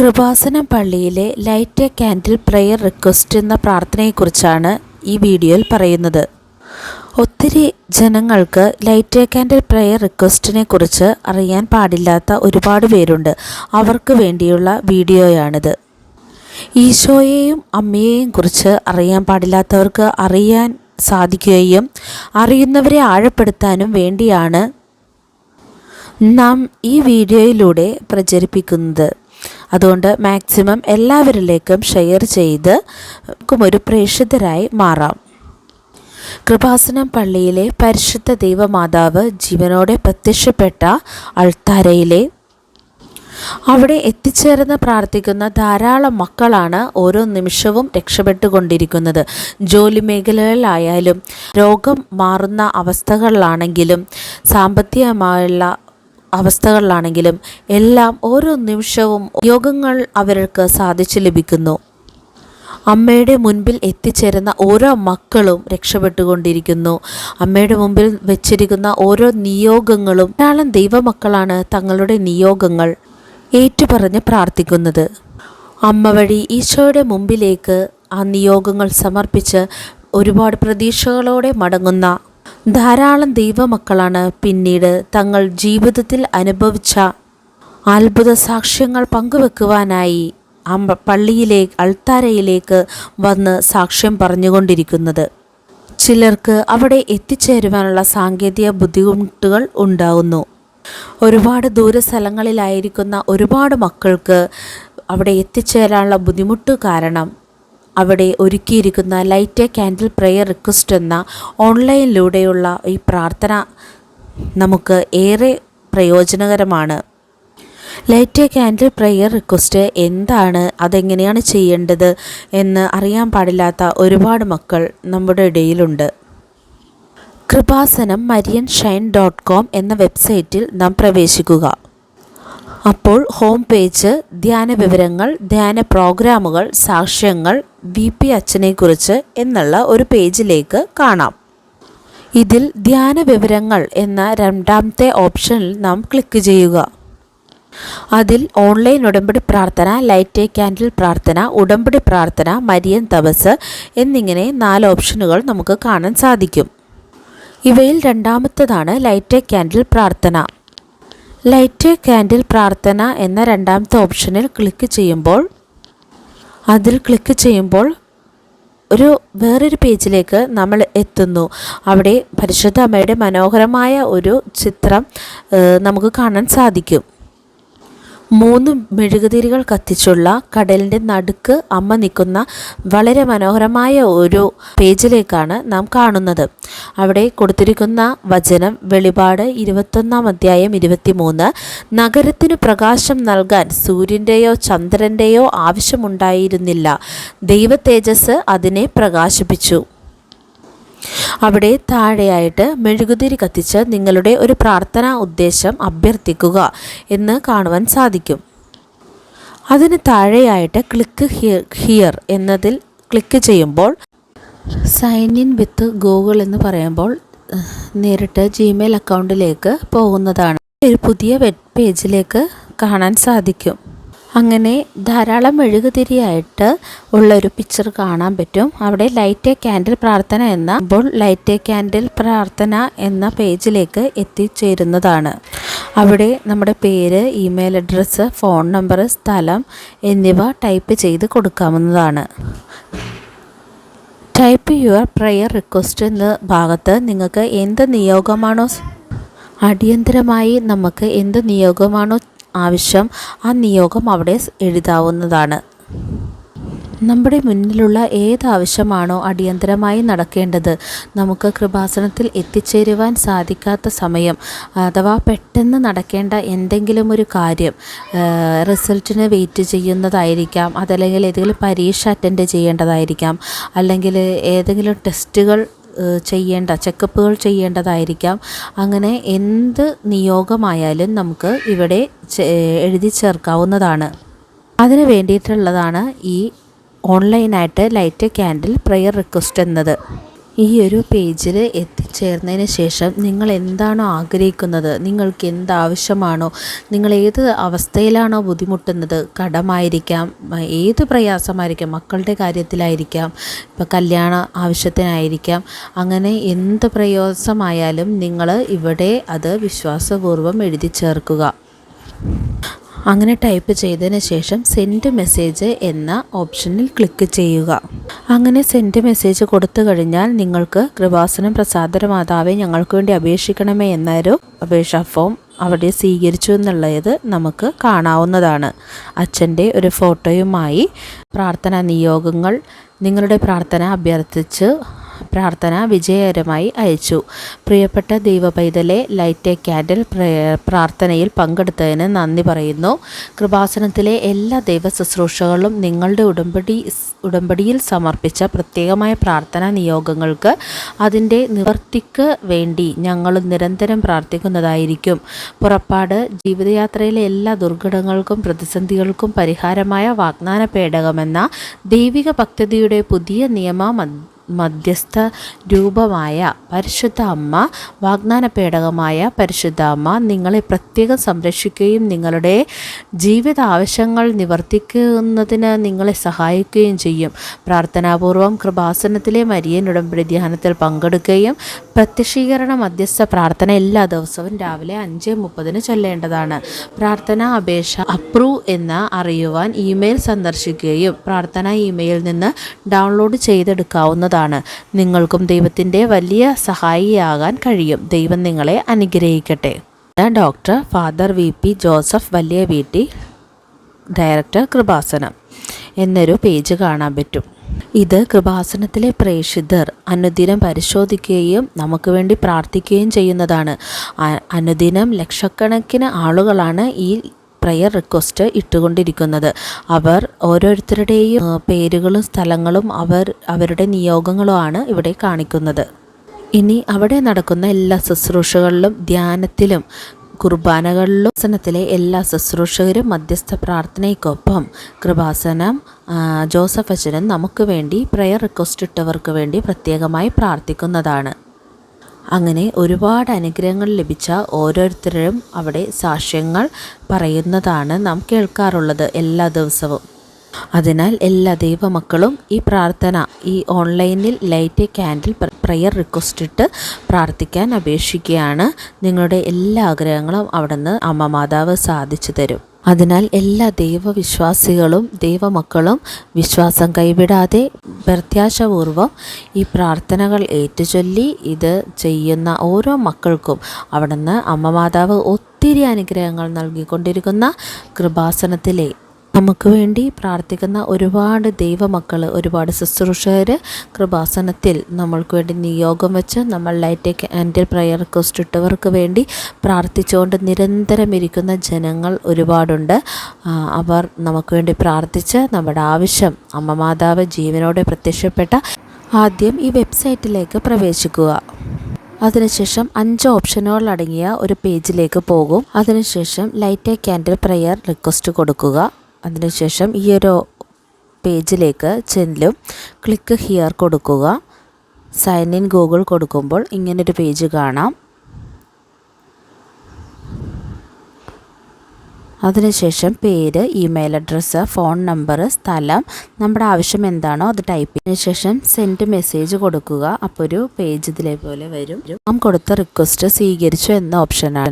കൃപാസനം പള്ളിയിലെ light a candle prayer request എന്ന പ്രാർത്ഥനയെക്കുറിച്ചാണ് ഈ വീഡിയോയിൽ പറയുന്നത്. ഒത്തിരി ജനങ്ങൾക്ക് ലൈറ്റ് എ ക്യാൻഡിൽ പ്രെയർ റിക്വസ്റ്റിനെ കുറിച്ച് അറിയാൻ പാടില്ലാത്ത ഒരുപാട് പേരുണ്ട്. അവർക്ക് വേണ്ടിയുള്ള വീഡിയോയാണിത്. ഈശോയെയും അമ്മയെയും കുറിച്ച് അറിയാൻ പാടില്ലാത്തവർക്ക് അറിയാൻ സാധിക്കുകയും അറിയുന്നവരെ ആഴപ്പെടുത്താനും വേണ്ടിയാണ് നാം ഈ വീഡിയോയിലൂടെ പ്രചരിപ്പിക്കുന്നത്. അതുകൊണ്ട് മാക്സിമം എല്ലാവരിലേക്കും ഷെയർ ചെയ്ത് ഒരു പ്രേക്ഷിതരായി മാറാം. കൃപാസനം പള്ളിയിലെ പരിശുദ്ധ ദൈവമാതാവ് ജീവനോടെ പ്രത്യക്ഷപ്പെട്ട അൾത്താരയിലെ അവിടെ എത്തിച്ചേർന്ന് പ്രാർത്ഥിക്കുന്ന ധാരാളം മക്കളാണ് ഓരോ നിമിഷവും രക്ഷപ്പെട്ടുകൊണ്ടിരിക്കുന്നത്. ജോലി മേഖലകളിലായാലും രോഗം മാറുന്ന അവസ്ഥകളിലാണെങ്കിലും സാമ്പത്തികമായുള്ള അവസ്ഥകളിലാണെങ്കിലും എല്ലാം ഓരോ നിമിഷവും യോഗങ്ങൾ അവർക്ക് സാധിച്ചു ലഭിക്കുന്നു. അമ്മയുടെ മുൻപിൽ എത്തിച്ചേരുന്ന ഓരോ മക്കളും രക്ഷപ്പെട്ടുകൊണ്ടിരിക്കുന്നു. അമ്മയുടെ മുമ്പിൽ വെച്ചിരിക്കുന്ന ഓരോ നിയോഗങ്ങളും ധാരാളം ദൈവമക്കളാണ് തങ്ങളുടെ നിയോഗങ്ങൾ ഏറ്റുപറഞ്ഞ് പ്രാർത്ഥിക്കുന്നത്. അമ്മ വഴി ഈശോയുടെ മുമ്പിലേക്ക് ആ നിയോഗങ്ങൾ സമർപ്പിച്ച് ഒരുപാട് പ്രതീക്ഷകളോടെ മടങ്ങുന്ന ധാരാളം ദൈവമക്കളാണ് പിന്നീട് തങ്ങൾ ജീവിതത്തിൽ അനുഭവിച്ച അത്ഭുത സാക്ഷ്യങ്ങൾ പങ്കുവെക്കുവാനായി പള്ളിയിലെ അൾത്താരയിലേക്ക് വന്ന് സാക്ഷ്യം പറഞ്ഞുകൊണ്ടിരിക്കുന്നത്. ചിലർക്ക് അവിടെ എത്തിച്ചേരുവാനുള്ള സാങ്കേതിക ബുദ്ധിമുട്ടുകൾ ഉണ്ടാകുന്നു. ഒരുപാട് ദൂര സ്ഥലങ്ങളിലായിരിക്കുന്ന ഒരുപാട് മക്കൾക്ക് അവിടെ എത്തിച്ചേരാനുള്ള ബുദ്ധിമുട്ട് കാരണം അവിടെ ഒരുക്കിയിരിക്കുന്ന light a candle prayer request എന്ന ഓൺലൈനിലൂടെയുള്ള ഈ പ്രാർത്ഥന നമുക്ക് ഏറെ പ്രയോജനകരമാണ്. Light a candle prayer request എന്താണ്? അതെങ്ങനെയാണ് ചെയ്യേണ്ടത് എന്ന് അറിയാൻ പാടില്ലാത്ത ഒരുപാട് മക്കൾ നമ്മുടെ ഇടയിലുണ്ട്. Kripasanam Marian shine dot com എന്ന വെബ്സൈറ്റിൽ നാം പ്രവേശിക്കുക. അപ്പോൾ ഹോം പേജ് ധ്യാന വിവരങ്ങൾ ധ്യാന പ്രോഗ്രാമുകൾ സാക്ഷ്യങ്ങൾ വി പി അച്ഛനെക്കുറിച്ച് എന്നുള്ള ഒരു പേജിലേക്ക് കാണാം. ഇതിൽ ധ്യാന വിവരങ്ങൾ എന്ന രണ്ടാമത്തെ ഓപ്ഷനിൽ നാം ക്ലിക്ക് ചെയ്യുക. അതിൽ ഓൺലൈൻ ഉടമ്പടി പ്രാർത്ഥന ലൈറ്റ് എ ക്യാൻഡിൽ പ്രാർത്ഥന ഉടമ്പടി പ്രാർത്ഥന മരിയൻ തപസ് എന്നിങ്ങനെ നാല് ഓപ്ഷനുകൾ നമുക്ക് കാണാൻ സാധിക്കും. ഇവയിൽ രണ്ടാമത്തേതാണ് ലൈറ്റ് എ ക്യാൻഡിൽ പ്രാർത്ഥന. ലൈറ്റ് ക്യാൻഡിൽ പ്രാർത്ഥന എന്ന രണ്ടാമത്തെ ഓപ്ഷനിൽ ക്ലിക്ക് ചെയ്യുമ്പോൾ അതിൽ ക്ലിക്ക് ചെയ്യുമ്പോൾ ഒരു വേറൊരു പേജിലേക്ക് നമ്മൾ എത്തുന്നു. അവിടെ പരിശുദ്ധ അമ്മയുടെ മനോഹരമായ ഒരു ചിത്രം നമുക്ക് കാണാൻ സാധിക്കും. മൂന്ന് മെഴുകുതിരികൾ കത്തിച്ചുള്ള കടലിന്റെ നടുക്ക് അമ്മ നിൽക്കുന്ന വളരെ മനോഹരമായ ഒരു പേജിലേക്കാണ് നാം കാണുന്നത്. അവിടെ കൊടുത്തിരിക്കുന്ന വചനം വെളിപാട് ഇരുപത്തൊന്നാം അധ്യായം ഇരുപത്തിമൂന്ന്. നഗരത്തിന് പ്രകാശം നൽകാൻ സൂര്യന്റെയോ ചന്ദ്രന്റെയോ ആവശ്യമുണ്ടായിരുന്നില്ല. ദൈവ തേജസ് അതിനെ പ്രകാശിപ്പിച്ചു. അവിടെ താഴെയായിട്ട് മെഴുകുതിരി കത്തിച്ച് നിങ്ങളുടെ ഒരു പ്രാർത്ഥനാ ഉദ്ദേശം അഭ്യർത്ഥിക്കുക എന്ന് കാണുവാൻ സാധിക്കും. അതിന് താഴെയായിട്ട് ക്ലിക്ക് ഹിയർ എന്നതിൽ ക്ലിക്ക് ചെയ്യുമ്പോൾ സൈൻ ഇൻ വിത്ത് ഗൂഗിൾ എന്ന് പറയുമ്പോൾ നേരിട്ട് ജിമെയിൽ അക്കൗണ്ടിലേക്ക് പോകുന്നതാണ്. ഒരു പുതിയ വെബ് പേജിലേക്ക് കാണാൻ സാധിക്കും. അങ്ങനെ ധാരാളം മെഴുകുതിരിയായിട്ട് ഉള്ള ഒരു പിക്ചർ കാണാൻ പറ്റും. അവിടെ ലൈറ്റ് എ ക്യാൻഡിൽ പ്രാർത്ഥന എന്ന അപ്പോൾ ലൈറ്റ് എ ക്യാൻഡിൽ പ്രാർത്ഥന എന്ന പേജിലേക്ക് എത്തിച്ചേരുന്നതാണ്. അവിടെ നമ്മുടെ പേര് ഇമെയിൽ അഡ്രസ്സ് ഫോൺ നമ്പർ സ്ഥലം എന്നിവ ടൈപ്പ് ചെയ്ത് കൊടുക്കാവുന്നതാണ്. ടൈപ്പ് യുവർ പ്രെയർ റിക്വസ്റ്റ് എന്ന ഭാഗത്ത് നിങ്ങൾക്ക് എന്ത് നിയോഗമാണോ അടിയന്തരമായി നമുക്ക് എന്ത് നിയോഗമാണോ ആവശ്യം ആ നിയോഗം അവിടെ എഴുതാവുന്നതാണ്. നമ്മുടെ മുന്നിലുള്ള ഏത് ആവശ്യമാണോ അടിയന്തരമായി നടക്കേണ്ടത് നമുക്ക് കൃപാസനത്തിൽ എത്തിച്ചേരുവാൻ സാധിക്കാത്ത സമയം അഥവാ പെട്ടെന്ന് നടക്കേണ്ട എന്തെങ്കിലും ഒരു കാര്യം റിസൾട്ടിന് വെയിറ്റ് ചെയ്യുന്നതായിരിക്കാം അതല്ലെങ്കിൽ ഏതെങ്കിലും പരീക്ഷ അറ്റൻഡ് ചെയ്യേണ്ടതായിരിക്കാം അല്ലെങ്കിൽ ഏതെങ്കിലും ടെസ്റ്റുകൾ ചെയ്യേണ്ട ചെക്കപ്പുകൾ ചെയ്യേണ്ടതായിരിക്കാം. അങ്ങനെ എന്ത് നിയോഗമായാലും നമുക്ക് ഇവിടെ എഴുതി ചേർക്കാവുന്നതാണ്. അതിന് വേണ്ടിയിട്ടുള്ളതാണ് ഈ ഓൺലൈനായിട്ട് ലൈറ്റ് ക്യാൻഡിൽ പ്രെയർ റിക്വസ്റ്റ് എന്നത്. ഈ ഒരു പേജിൽ എത്തിച്ചേർന്നതിന് ശേഷം നിങ്ങൾ എന്താണോ ആഗ്രഹിക്കുന്നത്? നിങ്ങൾക്ക് എന്താവശ്യമാണോ? നിങ്ങൾ ഏത് അവസ്ഥയിലാണോ ബുദ്ധിമുട്ടുന്നത്? കടമായിരിക്കാം ഏത് പ്രയാസമായിരിക്കാം? മക്കളുടെ കാര്യത്തിലായിരിക്കാം ഇപ്പോൾ കല്യാണ ആവശ്യത്തിനായിരിക്കാം. അങ്ങനെ എന്ത് പ്രയാസമായാലും നിങ്ങൾ ഇവിടെ അത് വിശ്വാസപൂർവം എഴുതി ചേർക്കുക. അങ്ങനെ ടൈപ്പ് ചെയ്തതിന് ശേഷം സെൻഡ് മെസ്സേജ് എന്ന ഓപ്ഷനിൽ ക്ലിക്ക് ചെയ്യുക. അങ്ങനെ സെൻഡ് മെസ്സേജ് കൊടുത്തു കഴിഞ്ഞാൽ നിങ്ങൾക്ക് കൃപാസനം പ്രസാദര മാതാവെ ഞങ്ങൾക്ക് വേണ്ടി അപേക്ഷിക്കണമേ എന്നൊരു അപേക്ഷാ ഫോം അവിടെ സ്വീകരിച്ചു എന്നുള്ളത് നമുക്ക് കാണാവുന്നതാണ്. അച്ഛന്റെ ഒരു ഫോട്ടോയുമായി പ്രാർത്ഥനാ നിയോഗങ്ങൾ നിങ്ങളുടെ പ്രാർത്ഥന അഭ്യർത്ഥിച്ച് പ്രാർത്ഥന വിജയകരമായി അയച്ചു. പ്രിയപ്പെട്ട ദൈവപൈതലെ ലൈറ്റ് എ ക്യാൻഡിൽ പ്രാർത്ഥനയിൽ പങ്കെടുത്തതിന് നന്ദി പറയുന്നു. കൃപാസനത്തിലെ എല്ലാ ദൈവ ശുശ്രൂഷകളും നിങ്ങളുടെ ഉടമ്പടി ഉടമ്പടിയിൽ സമർപ്പിച്ച പ്രത്യേകമായ പ്രാർത്ഥനാ നിയോഗങ്ങൾക്ക് അതിന്റെ നിവർത്തിക്ക് വേണ്ടി ഞങ്ങൾ നിരന്തരം പ്രാർത്ഥിക്കുന്നതായിരിക്കും. പുറപ്പാട് ജീവിതയാത്രയിലെ എല്ലാ ദുർഘടങ്ങൾക്കും പ്രതിസന്ധികൾക്കും പരിഹാരമായ വാഗ്ദാന പേടകമെന്ന ദൈവിക ഭക്തതയുടെ പുതിയ നിയമ മധ്യസ്ഥ രൂപമായ പരിശുദ്ധ അമ്മ വാഗ്ദാന പേടകമായ പരിശുദ്ധ അമ്മ നിങ്ങളെ പ്രത്യേകം സംരക്ഷിക്കുകയും നിങ്ങളുടെ ജീവിത ആവശ്യങ്ങൾ നിവർത്തിക്കുന്നതിന് നിങ്ങളെ സഹായിക്കുകയും ചെയ്യും. പ്രാർത്ഥനാപൂർവം കൃപാസനത്തിലെ മരിയൻ ഉടമ്പടി ധ്യാനത്തിൽ പങ്കെടുക്കുകയും പ്രത്യക്ഷീകരണ മധ്യസ്ഥ പ്രാർത്ഥന എല്ലാ ദിവസവും രാവിലെ അഞ്ച് മുപ്പതിന് ചൊല്ലേണ്ടതാണ്. പ്രാർത്ഥന അപേക്ഷ അപ്രൂവ് എന്ന് അറിയുവാൻ ഇമെയിൽ സന്ദർശിക്കുകയും പ്രാർത്ഥന ഇമെയിൽ നിന്ന് ഡൗൺലോഡ് ചെയ്തെടുക്കാവുന്നതാണ്. എന്നതാണ്. നിങ്ങൾക്കും ദൈവത്തിന്റെ വലിയ സഹായിയാകാൻ കഴിയും. ദൈവം നിങ്ങളെ അനുഗ്രഹിക്കട്ടെ. Doctor father V P Joseph Valiyaveettil director Kripasanam എന്നൊരു പേജ് കാണാൻ പറ്റും. ഇത് കൃപാസനത്തിലെ പ്രേക്ഷിതർ അനുദിനം പരിശോധിക്കുകയും നമുക്ക് വേണ്ടി പ്രാർത്ഥിക്കുകയും ചെയ്യുന്നതാണ്. അനുദിനം ലക്ഷക്കണക്കിന് ആളുകളാണ് ഈ പ്രയർ റിക്വസ്റ്റ് ഇട്ടുകൊണ്ടിരിക്കുന്നത്. അവർ ഓരോരുത്തരുടെയും പേരുകളും സ്ഥലങ്ങളും അവർ അവരുടെ നിയോഗങ്ങളുമാണ് ഇവിടെ കാണിക്കുന്നത്. ഇനി അവിടെ നടക്കുന്ന എല്ലാ ശുശ്രൂഷകളിലും ധ്യാനത്തിലും കുർബാനകളിലും സനത്തിലെ എല്ലാ ശുശ്രൂഷകരും മധ്യസ്ഥ പ്രാർത്ഥനയ്ക്കൊപ്പം കൃപാസനം ജോസഫ് അച്ഛനും നമുക്ക് വേണ്ടി പ്രയർ റിക്വസ്റ്റ് ഇട്ടവർക്ക് വേണ്ടി പ്രത്യേകമായി പ്രാർത്ഥിക്കുന്നതാണ്. അങ്ങനെ ഒരുപാട് അനുഗ്രഹങ്ങൾ ലഭിച്ച ഓരോരുത്തരും അവിടെ സാക്ഷ്യങ്ങൾ പറയുന്നതാണ് നാം കേൾക്കാറുള്ളത് എല്ലാ ദിവസവും. അതിനാൽ എല്ലാ ദൈവമക്കളും ഈ പ്രാർത്ഥന ഈ ഓൺലൈനിൽ ലൈറ്റ് ക്യാൻഡിൽ പ്രയർ റിക്വസ്റ്റ് ഇട്ട് പ്രാർത്ഥിക്കാൻ അപേക്ഷിക്കുകയാണ്. നിങ്ങളുടെ എല്ലാ ആഗ്രഹങ്ങളും അവിടുന്ന് അമ്മ മാതാവ് സാധിച്ചു തരും. അതിനാൽ എല്ലാ ദൈവവിശ്വാസികളും ദൈവമക്കളും വിശ്വാസം കൈവിടാതെ പ്രത്യാശപൂർവം ഈ പ്രാർത്ഥനകൾ ഏറ്റുചൊല്ലി ഇത് ചെയ്യുന്ന ഓരോ മക്കൾക്കും അവിടുന്ന് അമ്മ മാതാവ് ഒത്തിരി അനുഗ്രഹങ്ങൾ നൽകിക്കൊണ്ടിരിക്കുന്ന കൃപാസനത്തിലെ നമുക്ക് വേണ്ടി പ്രാർത്ഥിക്കുന്ന ഒരുപാട് ദൈവമക്കൾ ഒരുപാട് ശുശ്രൂഷകർ കൃപാസനത്തിൽ നമ്മൾക്ക് വേണ്ടി നിയോഗം വെച്ച് നമ്മൾ ലൈറ്റ് ക്യാൻഡിൽ പ്രയർ റിക്വസ്റ്റ് ഇട്ടവർക്ക് വേണ്ടി പ്രാർത്ഥിച്ചുകൊണ്ട് നിരന്തരം ഇരിക്കുന്ന ജനങ്ങൾ ഒരുപാടുണ്ട്. അവർ നമുക്ക് വേണ്ടി പ്രാർത്ഥിച്ച് നമ്മുടെ ആവശ്യം അമ്മ മാതാവ് ജീവനോടെ പ്രത്യക്ഷപ്പെട്ട ആദ്യം ഈ വെബ്സൈറ്റിലേക്ക് പ്രവേശിക്കുക. അതിനുശേഷം അഞ്ച് ഓപ്ഷനുകൾ അടങ്ങിയ ഒരു പേജിലേക്ക് പോകും. അതിനുശേഷം light a candle prayer request കൊടുക്കുക. അതിനുശേഷം ഈ ഒരു പേജിലേക്ക് ചെല്ലും. ക്ലിക്ക് ഹിയർ കൊടുക്കുക. സൈൻ ഇൻ ഗൂഗിൾ കൊടുക്കുമ്പോൾ ഇങ്ങനൊരു പേജ് കാണാം. അതിനുശേഷം പേര് ഇമെയിൽ അഡ്രസ്സ് ഫോൺ നമ്പർ സ്ഥലം നമ്മുടെ ആവശ്യം എന്താണോ അത് ടൈപ്പ് ചെയ്തതിനു ശേഷം സെൻഡ് മെസ്സേജ് കൊടുക്കുക. അപ്പോൾ ഒരു പേജ് ഇതിലെ പോലെ വരും. നാം കൊടുത്ത റിക്വസ്റ്റ് സ്വീകരിച്ചു എന്ന ഓപ്ഷനാണ്.